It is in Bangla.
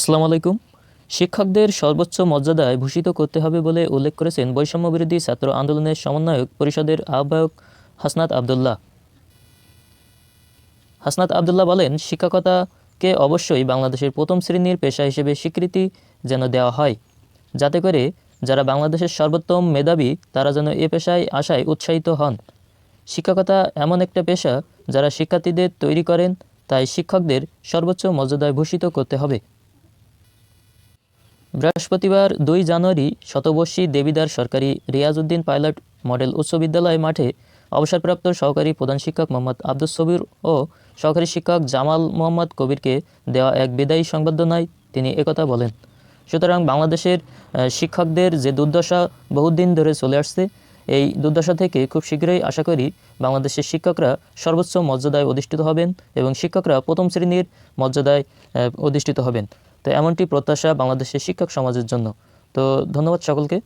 আসসালামু আলাইকুম। শিক্ষকদের সর্বোচ্চ মর্যাদায় ভূষিত করতে হবে বলে উল্লেখ করেছেন বৈষম্য বিরোধী ছাত্র আন্দোলনের সমন্বয়ক পরিষদের আহ্বায়ক হাসনাত আবদুল্লাহ। হাসনাত আবদুল্লাহ বলেন, শিক্ষকতাকে অবশ্যই বাংলাদেশের প্রথম শ্রেণির পেশা হিসেবে স্বীকৃতি যেন দেওয়া হয়। যাতে করে যারা বাংলাদেশের সর্বোত্তম মেধাবী, তারা যেন এ পেশায় আসায় উৎসাহিত হন। শিক্ষকতা এমন একটা পেশা যারা শিক্ষার্থীদের তৈরি করেন, তাই শিক্ষকদের সর্বোচ্চ মর্যাদায় ভূষিত করতে হবে। বৃহস্পতিবার দুই জানুয়ারি শতবর্ষী দেবিদার সরকারি রিয়াজউদ্দিন পাইলট মডেল উচ্চ বিদ্যালয় মাঠে অবসরপ্রাপ্ত সহকারী প্রধান শিক্ষক মোহাম্মদ আব্দুস সবির ও সহকারী শিক্ষক জামাল মোহাম্মদ কবিরকে দেওয়া এক বিদায়ী সংবর্ধনায় তিনি একথা বলেন। সুতরাং বাংলাদেশের শিক্ষকদের যে দুর্দশা বহুদিন ধরে চলে আসছে, এই দুর্দশা থেকে খুব শীঘ্রই আশা করি বাংলাদেশের শিক্ষকরা সর্বোচ্চ মর্যাদায় অধিষ্ঠিত হবেন এবং শিক্ষকরা প্রথম শ্রেণির মর্যাদায় অধিষ্ঠিত হবেন। তো এমনটি প্রত্যাশা বাংলাদেশের শিক্ষক সমাজের জন্য। তো ধন্যবাদ সকলকে।